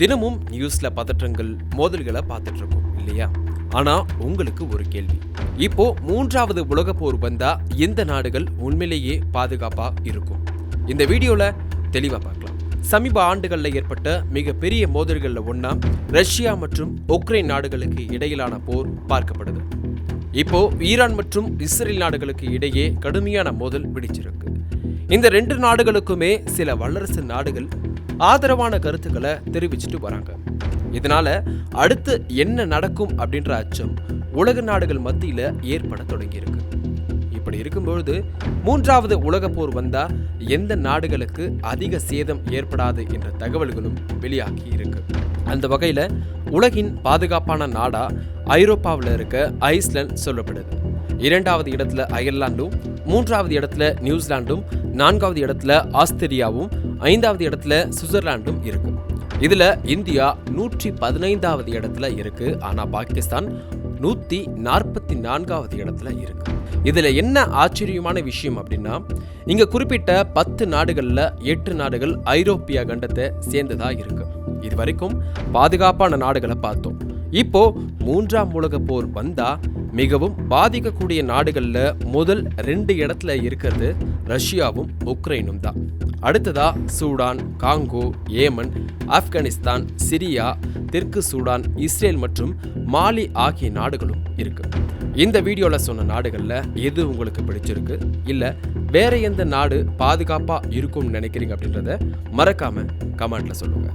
தினமும் நியூஸில் பதற்றங்கள் மோதல்களை பார்த்துட்டு இருக்கோம் இல்லையா? ஆனால் உங்களுக்கு ஒரு கேள்வி. இப்போ மூன்றாவது உலக போர் வந்தால் எந்த நாடுகள் உண்மையிலேயே பாதுகாப்பாக இருக்கும்? இந்த வீடியோவில் தெளிவாக பார்க்கலாம். சமீப ஆண்டுகளில் ஏற்பட்ட மிகப்பெரிய மோதல்களில் ஒன்றா ரஷ்யா மற்றும் உக்ரைன் நாடுகளுக்கு இடையிலான போர் பார்க்கப்படுது. இப்போ ஈரான் மற்றும் இஸ்ரேல் நாடுகளுக்கு இடையே கடுமையான மோதல் பிடிச்சிருக்கு இந்த ரெண்டு நாடுகளுக்குமே சில வல்லரசு நாடுகள் ஆதரவான கருத்துக்களை தெரிவிச்சிட்டு வராங்க. இதனால அடுத்து என்ன நடக்கும் அப்படின்ற அச்சம் உலக நாடுகள் மத்தியில ஏற்பட தொடங்கியிருக்கு. இப்படி இருக்கும்பொழுது மூன்றாவது உலக போர் வந்தா எந்த நாடுகளுக்கு அதிக சேதம் ஏற்படாது என்ற தகவல்களும் வெளியாகி இருக்கு. அந்த வகையில உலகின் பாதுகாப்பான நாடா ஐரோப்பாவில் இருக்க ஐஸ்லாந்து சொல்லப்படுது. இரண்டாவது இடத்துல அயர்லாண்டும் மூன்றாவது இடத்துல நியூசிலாண்டும் நான்காவது இடத்துல ஆஸ்திரியாவும் ஐந்தாவது இடத்துல சுவிட்சர்லாண்டும் இருக்கு இதுல இந்தியா நூற்றி பதினைந்தாவது இடத்துல இருக்கு ஆனா பாகிஸ்தான் நூத்தி நாற்பத்தி நான்காவது இடத்துல இருக்கு. இதுல என்ன ஆச்சரியமான விஷயம் அப்படின்னா இங்க குறிப்பிட்ட பத்து நாடுகள்ல எட்டு நாடுகள் ஐரோப்பிய கண்டத்தை சேர்ந்ததா இருக்கு. இது வரைக்கும் பாதுகாப்பான நாடுகளை பார்த்தோம். இப்போ மூன்றாம் உலக போர் வந்தா மிகவும் பாதிக்கக்கூடிய நாடுகளில் முதல் ரெண்டு இடத்துல இருக்கிறது ரஷ்யாவும் உக்ரைனும் தான். அடுத்ததா Sudan Congo Yemen Afghanistan Syria தெற்கு சூடான் இஸ்ரேல் மற்றும் மாலி ஆகிய நாடுகளும் இருக்கு. இந்த வீடியோவில் சொன்ன நாடுகளில் எது உங்களுக்கு பிடிச்சிருக்கு? இல்லை வேற எந்த நாடு பாதுகாப்பாக இருக்கும்னு நினைக்கிறீங்க அப்படின்றத மறக்காம கமெண்ட்ல சொல்லுங்க.